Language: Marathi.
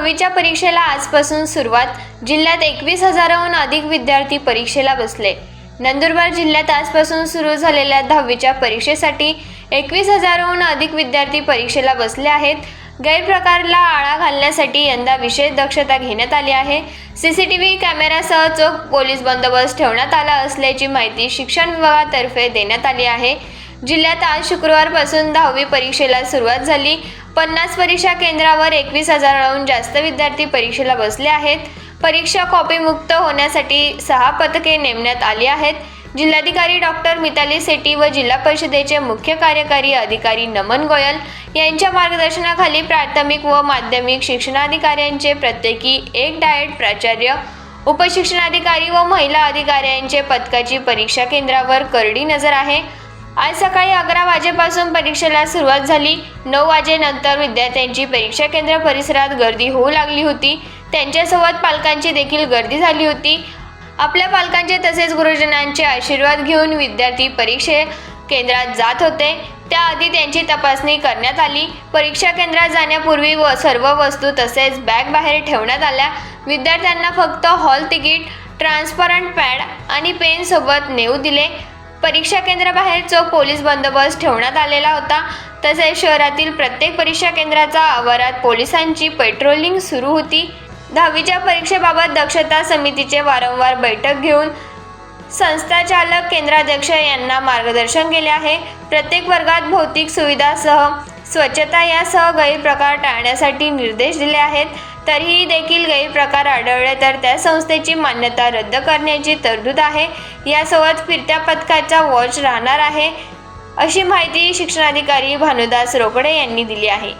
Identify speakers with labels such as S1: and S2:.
S1: दहावीच्या परीक्षेला आजपासून सुरुवात. जिल्ह्यात एकवीस हजाराहून अधिक विद्यार्थी परीक्षेला बसले. नंदुरबार जिल्ह्यात आजपासून सुरू झालेल्या दहावीच्या परीक्षेसाठी एकवीस हजाराहून अधिक विद्यार्थी परीक्षेला बसले आहेत. गैरप्रकारला आळा घालण्यासाठी यंदा विशेष दक्षता घेण्यात आली आहे. सी सी टी व्ही कॅमेरासह चोख पोलीस बंदोबस्त ठेवण्यात आला असल्याची माहिती शिक्षण विभागातर्फे देण्यात आली आहे. जिल्ह्यात आज शुक्रवारपासून दहावी परीक्षेला सुरुवात झाली. पन्नास परीक्षा केंद्रावर एकवीस हजाराहून जास्त विद्यार्थी परीक्षेला बसले आहेत. परीक्षा कॉपीमुक्त होण्यासाठी सहा पथके नेमण्यात आली आहेत. जिल्हाधिकारी डॉक्टर मिताली सेटी व जिल्हा परिषदेचे मुख्य कार्यकारी अधिकारी नमन गोयल यांच्या मार्गदर्शनाखाली प्राथमिक व माध्यमिक शिक्षणाधिकाऱ्यांचे प्रत्येकी एक डायट प्राचार्य उपशिक्षणाधिकारी व महिला अधिकाऱ्यांचे पथकाची परीक्षा केंद्रावर करडी नजर आहे. आज सकाळी अकरा वाजेपासून परीक्षेला सुरुवात झाली. नऊ वाजेनंतर विद्यार्थ्यांची परीक्षा केंद्र परिसरात गर्दी होऊ लागली होती. त्यांच्यासोबत पालकांची देखील गर्दी झाली होती. आपल्या पालकांचे तसेच गुरुजनांचे आशीर्वाद घेऊन विद्यार्थी परीक्षे केंद्रात जात होते. त्याआधी त्यांची तपासणी करण्यात आली. परीक्षा केंद्रात जाण्यापूर्वी व सर्व वस्तू तसेच बॅग बाहेर ठेवण्यात आल्या. विद्यार्थ्यांना फक्त हॉल तिकीट ट्रान्सपरंट पॅड आणि पेनसोबत नेऊ दिले. परीक्षा केंद्राबाहेर चोख पोलीस बंदोबस्त ठेवण्यात आलेला होता तसेच शहरातील प्रत्येक परीक्षा केंद्राचा आवारात पोलिसांची पेट्रोलिंग सुरू होती. दहावीच्या परीक्षेबाबत दक्षता समितीचे वारंवार बैठक घेऊन संस्थाचालक केंद्राध्यक्ष यांना मार्गदर्शन केले आहे. प्रत्येक वर्गात भौतिक सुविधासह स्वच्छता यासह गैरप्रकार टाळण्यासाठी निर्देश दिले आहेत. तरीही देखील गैरप्रकार आढळले तर त्या संस्थेची मान्यता रद्द करण्याची तरतूद आहे. यासोबत फिरत्या पथकाचा वॉच राहणार आहे अशी माहिती शिक्षणाधिकारी भानुदास रोकडे यांनी दिली आहे.